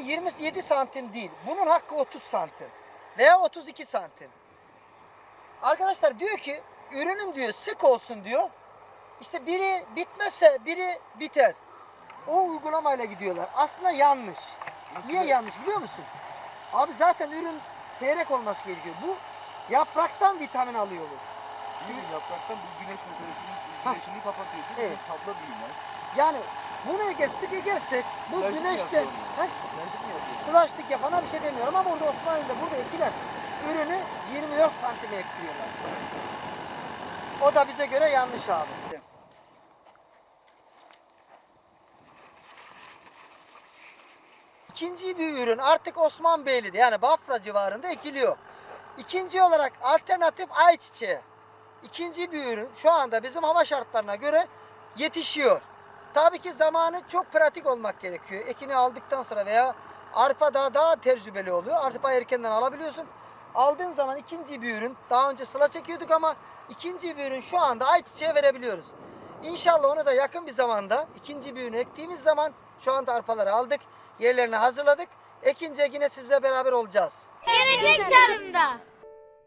27 santim değil. Bunun hakkı 30 santim. Veya 32 santim. Arkadaşlar diyor ki ürünüm diyor sık olsun diyor. İşte biri bitmezse biri biter. O uygulamayla gidiyorlar. Aslında yanlış. Niye yanlış biliyor musun? Abi zaten ürün seyrek olması gerekiyor. Bu yapraktan vitamin alıyor bu. Yapraktan bu güneş meselesinin Hah. güneşini kapatıyor. Çünkü Evet. tabla büyümez. Yani bunu eğer sık ekersek bu Sılaşlık güneşte sılaştık yapana bir şey demiyorum ama burada Osmanlı'da burada ekiler ürünü 24 santime ekliyorlar. O da bize göre yanlış abi. İkinci bir ürün artık Osmanbeyli'de yani Bafra civarında ekiliyor. İkinci olarak alternatif ayçiçeği. İkinci bir ürün şu anda bizim hava şartlarına göre yetişiyor. Tabii ki zamanı çok pratik olmak gerekiyor. Ekini aldıktan sonra veya arpa daha daha tecrübeli oluyor. Arpa erkenden alabiliyorsun. Aldığın zaman ikinci bir ürün. Daha önce sıla çekiyorduk ama ikinci bir ürün şu anda ayçiçeğe verebiliyoruz. İnşallah onu da yakın bir zamanda ikinci bir ürün ektiğimiz zaman şu anda arpaları aldık. Yerlerini hazırladık. Ekince yine sizle beraber olacağız. Gelecek tarımda.